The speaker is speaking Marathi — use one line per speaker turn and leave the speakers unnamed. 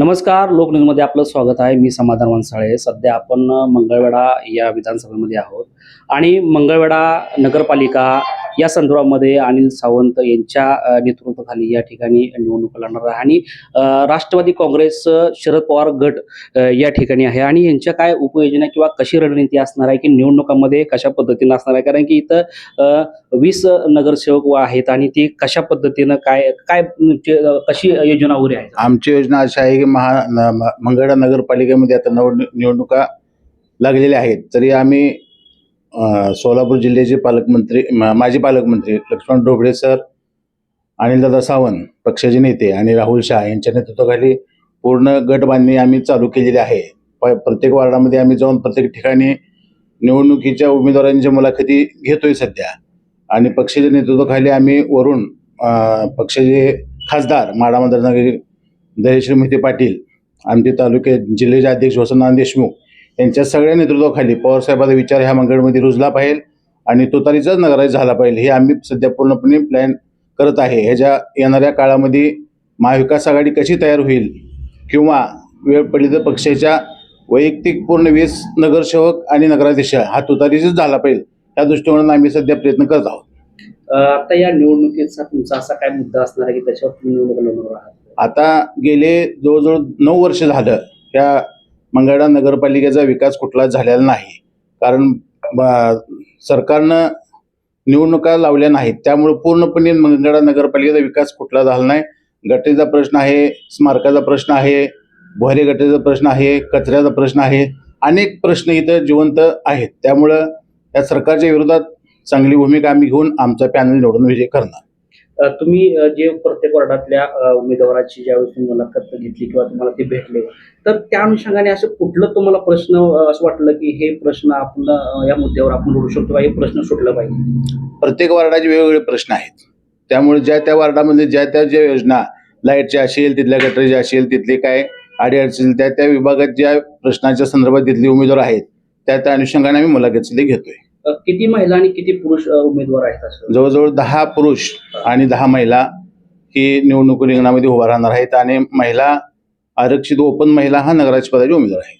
नमस्कार लोकन्यूजमध्ये आपलं स्वागत आहे. मी समाधान वनसाळे. सध्या आपण मंगळवेढा या विधानसभेमध्ये आहोत. आणि मंगळवेढा नगरपालिका या संदर्भामध्ये अनिल सावंत यांच्या नेतृत्वाखाली या ठिकाणी निवडणूक लढणार आहे. आणि राष्ट्रवादी काँग्रेस शरद पवार गट या ठिकाणी आहे. आणि यांच्या काय उपयोजना किंवा कशी रणनीती असणार आहे की निवडणुकांमध्ये कशा पद्धतीनं असणार आहे? कारण की इथं वीस नगरसेवक आहेत आणि ती कशा पद्धतीनं काय काय म्हणजे, कशी योजना वगैरे आहे
आमची योजना अशी आहे की महा मंगळा नगरपालिकेमध्ये आता नवड निवडणुका लागलेल्या आहेत. तरी आम्ही सोलापूर जिल्ह्याचे पालकमंत्री माजी पालकमंत्री लक्ष्मण ढोबळे सर अनिलदादा सावंत पक्षाचे नेते आणि राहुल शाह यांच्या नेतृत्वाखाली पूर्ण गट बांधणी आम्ही चालू केलेली आहे. प- प्रत्येक वार्डामध्ये आम्ही जाऊन प्रत्येक ठिकाणी निवडणुकीच्या उमेदवारांच्या मुलाखती घेतोय सध्या. आणि पक्षाच्या नेतृत्वाखाली आम्ही वरून पक्षाचे खासदार माडा मतदारसंघाचे दयश्री मोहिते पाटील आमचे तालुके जिल्ह्याचे अध्यक्ष वसंतनाथ देशमुख यांच्या सगळ्या नेतृत्वाखाली पवारसाहेबांचा विचार ह्या मंगळमध्ये रुजला पाहिजे आणि तुतारीचाच नगराज झाला पाहिजे. हे आम्ही सध्या पूर्णपणे प्लॅन करत आहे. ह्याच्या येणाऱ्या काळामध्ये महाविकास आघाडी कशी तयार होईल किंवा वेळ पडली तर पक्षाच्या वैयक्तिक पूर्ण वीस नगरसेवक आणि नगराध्यक्ष हा तुतारीचाच झाला पाहिजे. त्या दृष्टिकोनातून आम्ही सध्या प्रयत्न करत आहोत.
आता या निवडणुकीचा तुमचा असा काय मुद्दा असणार आहे की त्याच्यावर तुम्ही निवडणूक लढवणार आहात?
आता गेले जवळजवळ नऊ वर्ष झालं. या मंगळा नगरपालिकेचा विकास कुठला झालेला नाही. कारण सरकारनं निवडणुका लावल्या नाहीत. त्यामुळे पूर्णपणे मंगळा नगरपालिकेचा विकास कुठला झाला नाही. गटेचा प्रश्न आहे स्मारकाचा प्रश्न आहे भोरे गटेचा प्रश्न आहे कचऱ्याचा प्रश्न आहे. अनेक प्रश्न इथं जिवंत आहेत. त्यामुळं या सरकारच्या विरोधात चांगली भूमिका आम्ही घेऊन आमचा पॅनल निवडून विजय करणार.
तुम्ही जे प्रत्येक वार्डातल्या उमेदवाराची ज्यावेळेस तुम्ही मुलाखत घेतली किंवा तुम्हाला ते भेटले तर त्या अनुषंगाने असं कुठलं तुम्हाला प्रश्न असं वाटलं की हे प्रश्न आपण या मुद्द्यावर आपण लढू शकतो हे प्रश्न सुटलं पाहिजे?
प्रत्येक वार्डाचे वेगवेगळे प्रश्न आहेत. त्यामुळे ज्या त्या वार्डामध्ये ज्या त्या ज्या योजना लाईटच्या असेल तिथल्या गटरीच्या असेल तिथले काय अडीअडचणी त्या त्या विभागात ज्या प्रश्नाच्या संदर्भात तिथले उमेदवार आहेत त्या त्या अनुषंगाने आम्ही मुलाखती घेतोय.
किती महिला आणि किती पुरुष उमेदवार आहेत
जवळजवळ दहा पुरुष आणि दहा महिला ही निवडणूक रिंगणामध्ये उभा राहणार आहेत आणि महिला आरक्षित ओपन महिला हा नगराध्यक्ष उमेदवार आहे.